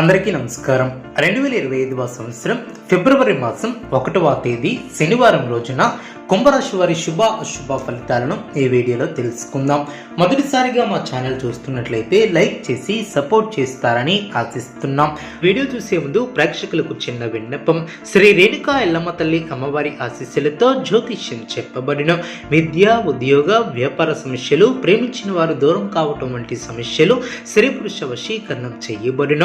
అందరికీ నమస్కారం. రెండు వేల ఇరవై ఐదవ సంవత్సరం ఫిబ్రవరి మాసం ఒకటవ తేదీ శనివారం రోజున కుంభరాశి వారి శుభ అశుభ ఫలితాలను ఈ వీడియోలో తెలుసుకుందాం. మొదటిసారిగా మా ఛానల్ చూస్తున్నట్లయితే లైక్ చేసి సపోర్ట్ చేస్తారని ఆశిస్తున్నాం. వీడియో చూసే ముందు ప్రేక్షకులకు చిన్న విన్నపం. శ్రీ రేణుకా ఎల్లమ్మ తల్లి అమ్మవారి ఆశీస్సులతో జ్యోతిష్యం చెప్పబడిన విద్య ఉద్యోగ వ్యాపార సమస్యలు ప్రేమించిన వారు దూరం కావటం వంటి సమస్యలు స్త్రీ పురుష వశీకరణం చేయబడిన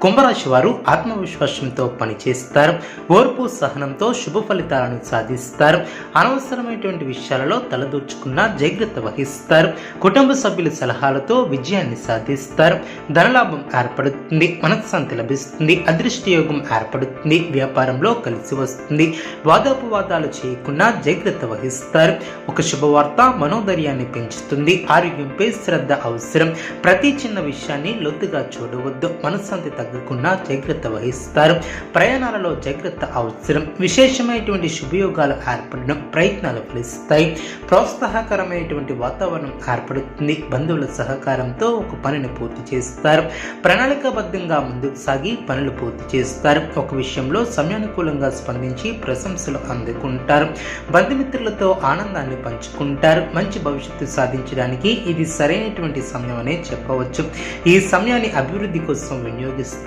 కుంభరాశి వారు ఆత్మవిశ్వాసంతో పనిచేస్తారు. ఓర్పు సహనంతో శుభ ఫలితాలను సాధిస్తారు. అనవసరమైనటువంటి విషయాలలో తలదూర్చుకున్న జాగ్రత్త వహిస్తారు. కుటుంబ సభ్యుల సలహాలతో విజయాన్ని సాధిస్తారు. ధనలాభం ఏర్పడుతుంది మనశ్శాంతి లభిస్తుంది అదృష్టయోగం ఏర్పడుతుంది వ్యాపారంలో కలిసి వస్తుంది. వాదోపవాదాలు చేయకుండా జాగ్రత్త వహిస్తారు. ఒక శుభవార్త మనోధైర్యాన్ని పెంచుతుంది ఆరోగ్యంపై శ్రద్ధ అవసరం. ప్రతి చిన్న విషయాన్ని లోతుగా చూడవద్దు మనశ్శాంతి తగ్గకుండా జాగ్రత్త వహిస్తారు. ప్రయాణాలలో జాగ్రత్త అవసరం. విశేషమైనటువంటి శుభయోగాలు ఏర్పడడం ప్రయత్నాలు ఫలిస్తాయి. ప్రోత్సాహకరమైనటువంటి వాతావరణం ఏర్పడుతుంది. బంధువుల సహకారంతో ఒక పనిని పూర్తి చేస్తారు. ప్రణాళికాబద్ధంగా ముందుకు సాగి పనులు పూర్తి చేస్తారు. ఒక విషయంలో సమయానుకూలంగా స్పందించి ప్రశంసలు అందుకుంటారు. బంధుమిత్రులతో ఆనందాన్ని పంచుకుంటారు. మంచి భవిష్యత్తు సాధించడానికి ఇది సరైనటువంటి సమయం అనే చెప్పవచ్చు. ఈ సమయాన్ని అభివృద్ధి కోసం వినియోగిస్తారు.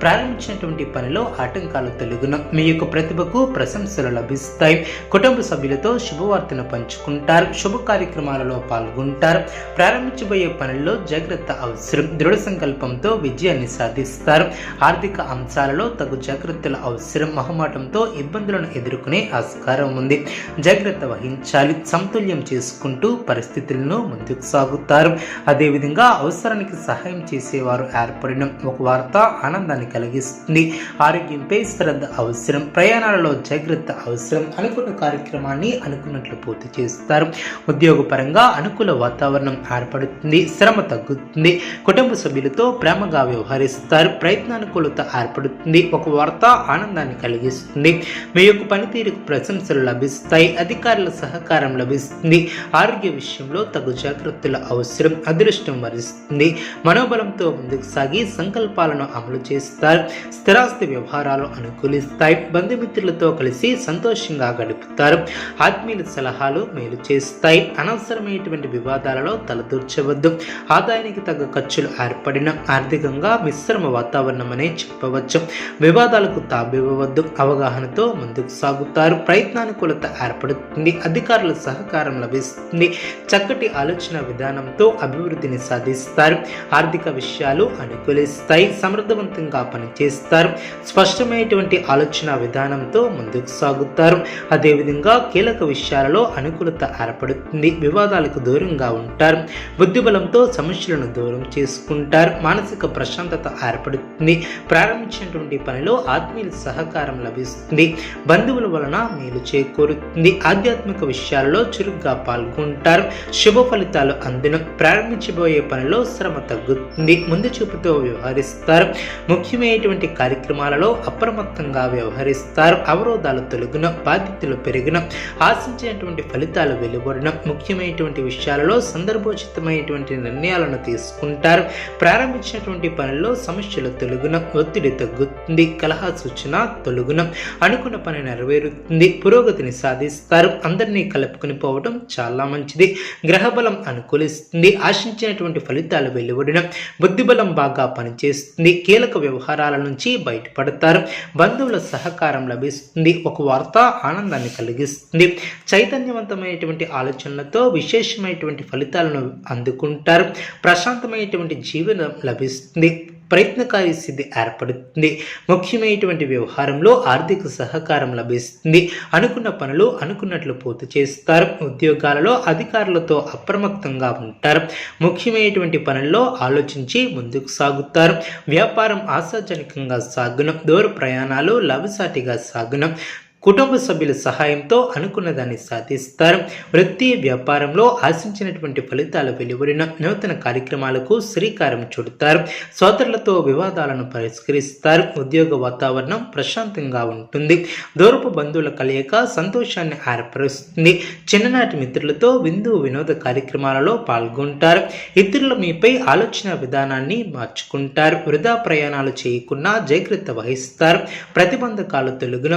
ప్రారంభించినటువంటి పనిలో ఆటంకాలు తొలగున. మీ యొక్క ప్రతిభకు ప్రశంసలు లభిస్తాయి. కుటుంబ సభ్యులతో శుభవార్తను పంచుకుంటారు. శుభ కార్యక్రమాలలో పాల్గొంటారు. ప్రారంభించబోయే పనుల్లో జాగ్రత్త అవసరం. దృఢ సంకల్పంతో విజయాన్ని సాధిస్తారు. ఆర్థిక అంశాలలో తగు జాగ్రత్తల అవసరం. మహమాటంతో ఇబ్బందులను ఎదుర్కొనే ఆస్కారం ఉంది. జాగ్రత్త వహించాలి. సమతుల్యం చేసుకుంటూ పరిస్థితులను ముందుకు సాగుతారు. అదేవిధంగా అవసరానికి సహాయం చేసేవారు ఏర్పడిన ఒక వార్త ఆనందాన్ని కలిగిస్తుంది. ఆరోగ్యంపై శ్రద్ధ అవసరం ప్రయాణాలలో జాగ్రత్త అవసరం అనుకున్న కార్యక్రమాన్ని అనుకున్నట్లు పూర్తి చేస్తారు. ఉద్యోగపరంగా అనుకూల వాతావరణం ఏర్పడుతుంది శ్రమ తగ్గుతుంది. కుటుంబ సభ్యులతో ప్రేమగా వ్యవహరిస్తారు ప్రయత్నానుకూలత ఏర్పడుతుంది. ఒక వార్త ఆనందాన్ని కలిగిస్తుంది. మీ యొక్క పనితీరుకు ప్రశంసలు లభిస్తాయి అధికారుల సహకారం లభిస్తుంది. ఆరోగ్య విషయంలో తగు జాగ్రత్తల అవసరం అదృష్టం వరిస్తుంది. మనోబలంతో ముందుకు సాగి సంకల్పాలను అమలు చేస్తారు స్థిరాస్తి వ్యవహారాలు అనుకూలిస్తాయి బంధుమిత్రులతో కలిసి సంతోషంగా గడుపుతారు ఆత్మీయుల సలహాలు మేలు చేస్తాయి. అనవసరమైనటువంటి వివాదాలలో తలదూర్చవద్దు. ఆదాయానికి తగ్గ ఖర్చులు ఏర్పడిన ఆర్థికంగా మిశ్రమ వాతావరణం అనే చెప్పవచ్చు. వివాదాలకు తాబివ్వవద్దు అవగాహనతో ముందుకు సాగుతారు. ప్రయత్నానుకూలత ఏర్పడుతుంది. అధికారుల సహకారం లభిస్తుంది. చక్కటి ఆలోచన విధానంతో అభివృద్ధిని సాధిస్తారు. ఆర్థిక విషయాలు అనుకూలిస్తాయి. సమర్థవంతంగా పనిచేస్తారు. స్పష్టమైనటువంటి ఆలోచన విధానంతో ముందుకు సాగుతారు. అదేవిధంగా కీలక విషయాలలో అనుకూలత ఏర్పడుతుంది. వివాదాలకు దూరంగా ఉంటారు. బుద్ధిబలంతో సమస్యలను దూరం చేసుకుంటారు. మానసిక ప్రశాంతత ఏర్పడుతుంది. ప్రారంభించినటువంటి పనిలో ఆత్మీయుల సహకారం లభిస్తుంది. బంధువుల వలన మేలు చేకూరుతుంది. ఆధ్యాత్మిక విషయాలలో చురుగ్గా పాల్గొంటారు. శుభ ఫలితాలు అందిన ప్రారంభించబోయే పనిలో శ్రమ తగ్గుతుంది. ముందు చూపుతో వ్యవహరిస్తారు. ముఖ్యమైనటువంటి కార్యక్రమాలలో అప్రమత్తంగా వ్యవహరిస్తారు. అవరోధాలు తొలగిన బాధ్యతలు పెరిగిన ఆశించినటువంటి ఫలితాలు వెలువడిన ముఖ్యమైనటువంటి విషయాలలో సందర్భోచితమైనటువంటి నిర్ణయాలను తీసుకుంటారు. ప్రారంభించినటువంటి పనుల్లో సమస్యలు తొలగిన ఒత్తిడి తగ్గుతుంది. కలహ సూచన తొలగిన అనుకున్న పని నెరవేరుతుంది. పురోగతిని సాధిస్తారు. అందరినీ కలుపుకొని పోవడం చాలా మంచిది. గ్రహబలం అనుకూలిస్తుంది. ఆశించినటువంటి ఫలితాలు వెలువడిన బుద్ధిబలం బాగా పనిచేస్తుంది. కీలక వ్యవహారాల నుంచి బయటపడతారు. బంధువుల సహకారం లభిస్తుంది. ఒక వార్త ఆనందాన్ని కలిగిస్తుంది. చైతన్యవంతమైనటువంటి ఆలోచనలతో విశేషమైనటువంటి ఫలితాలను అందుకుంటారు. ప్రశాంతమైనటువంటి జీవనం లభిస్తుంది. ప్రయత్నకారి స్థితి ఏర్పడుతుంది. ముఖ్యమైనటువంటి వ్యవహారంలో ఆర్థిక సహకారం లభిస్తుంది. అనుకున్న పనులు అనుకున్నట్లు పూర్తి చేస్తారు. ఉద్యోగాలలో అధికారులతో అప్రమత్తంగా ఉంటారు. ముఖ్యమైనటువంటి పనుల్లో ఆలోచించి ముందుకు సాగుతారు. వ్యాపారం ఆశాజనకంగా సాగును. దూర ప్రయాణాలు లభసాటిగా సాగును. కుటుంబ సభ్యుల సహాయంతో అనుకున్న దాన్ని సాధిస్తారు. వృత్తి వ్యాపారంలో ఆశించినటువంటి ఫలితాలు వెలువడిన నూతన కార్యక్రమాలకు శ్రీకారం చుడతారు. సోదరులతో వివాదాలను పరిష్కరిస్తారు. ఉద్యోగ వాతావరణం ప్రశాంతంగా ఉంటుంది. దూరపు బంధువుల కలయిక సంతోషాన్ని ఏర్పరుస్తుంది. చిన్ననాటి మిత్రులతో విందు వినోద కార్యక్రమాలలో పాల్గొంటారు. ఇతరుల మీపై ఆలోచన విధానాన్ని మార్చుకుంటారు. వృధా ప్రయాణాలు చేయకుండా జాగ్రత్త వహిస్తారు. ప్రతిబంధకాలు తొలగిన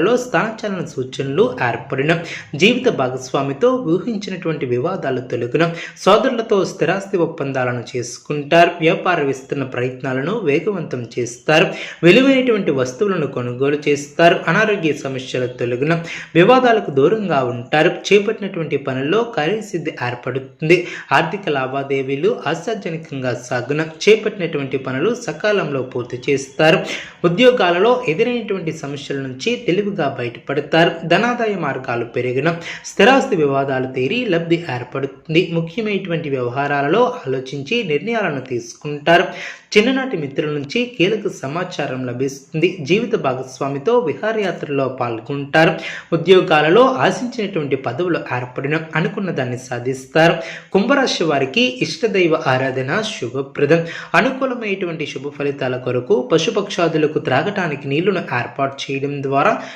ఉద్యోగాలలో స్థానచలన సూచనలు ఏర్పడిన జీవిత భాగస్వామితో ఊహించినటువంటి వివాదాలు తొలగిన సోదరులతో స్థిరాస్తి ఒప్పందాలను చేసుకుంటారు. వ్యాపార విస్తరణ ప్రయత్నాలను వేగవంతం చేస్తారు. విలువైనటువంటి వస్తువులను కొనుగోలు చేస్తారు. అనారోగ్య సమస్యలు తొలగిన వివాదాలకు దూరంగా ఉంటారు. చేపట్టినటువంటి పనుల్లో కార్యసిద్ధి ఏర్పడుతుంది. ఆర్థిక లావాదేవీలు ఆశాజనకంగా సాగున చేపట్టినటువంటి పనులు సకాలంలో పూర్తి చేస్తారు. ఉద్యోగాలలో ఎదురైనటువంటి సమస్యల నుంచి తెలివి తెలివిగా బయటపడతారు. ధనాదాయ మార్గాలు పెరిగిన స్థిరాస్తి వివాదాలు తీరి లబ్ధి ఏర్పడుతుంది. ముఖ్యమైనటువంటి వ్యవహారాలలో ఆలోచించి నిర్ణయాలను తీసుకుంటారు. చిన్ననాటి మిత్రుల నుంచి కీలక సమాచారం లభిస్తుంది. జీవిత భాగస్వామితో విహారయాత్రలో పాల్గొంటారు. ఉద్యోగాలలో ఆశించినటువంటి పదవులు ఏర్పడిన అనుకున్న దాన్ని సాధిస్తారు. కుంభరాశి వారికి ఇష్టదైవ ఆరాధన శుభప్రదం. అనుకూలమైనటువంటి శుభ ఫలితాల కొరకు పశుపక్షాదులకు త్రాగటానికి నీళ్ళను ఏర్పాటు చేయడం ద్వారా